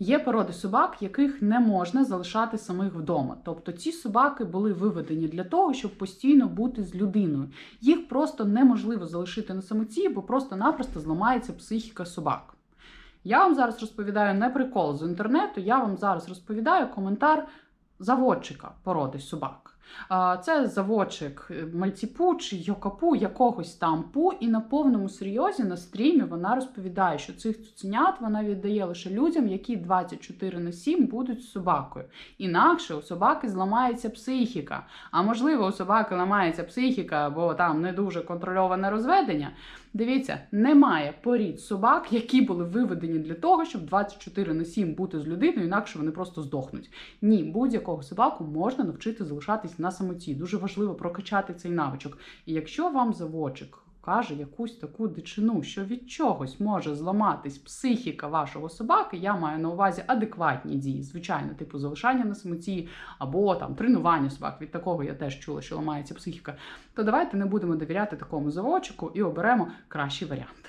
Є породи собак, яких не можна залишати самих вдома. Тобто ці собаки були виведені для того, щоб постійно бути з людиною. Їх просто неможливо залишити на самоті, бо просто-напросто зламається психіка собак. Я вам зараз розповідаю не прикол з інтернету, я вам зараз розповідаю коментар заводчика породи собак. Це заводчик е, мальтіпу чи йокапу, якогось там пу, і на повному серйозі на стрімі вона розповідає, що цих цуценят вона віддає лише людям, які 24 на 7 будуть з собакою. Інакше у собаки зламається психіка. А можливо, у собаки ламається психіка, бо там не дуже контрольоване розведення. Дивіться, немає порід собак, які були виведені для того, щоб 24 на 7 бути з людиною, інакше вони просто здохнуть. Ні, будь-якого собаку можна навчити залишатись на самоті. Дуже важливо прокачати цей навичок. І якщо вам заводчик каже якусь таку дичину, що від чогось може зламатись психіка вашого собаки, я маю на увазі адекватні дії, звичайно, типу залишання на самоті або там тренування собак. Від такого я теж чула, що ламається психіка. То давайте не будемо довіряти такому заводчику і оберемо кращий варіант.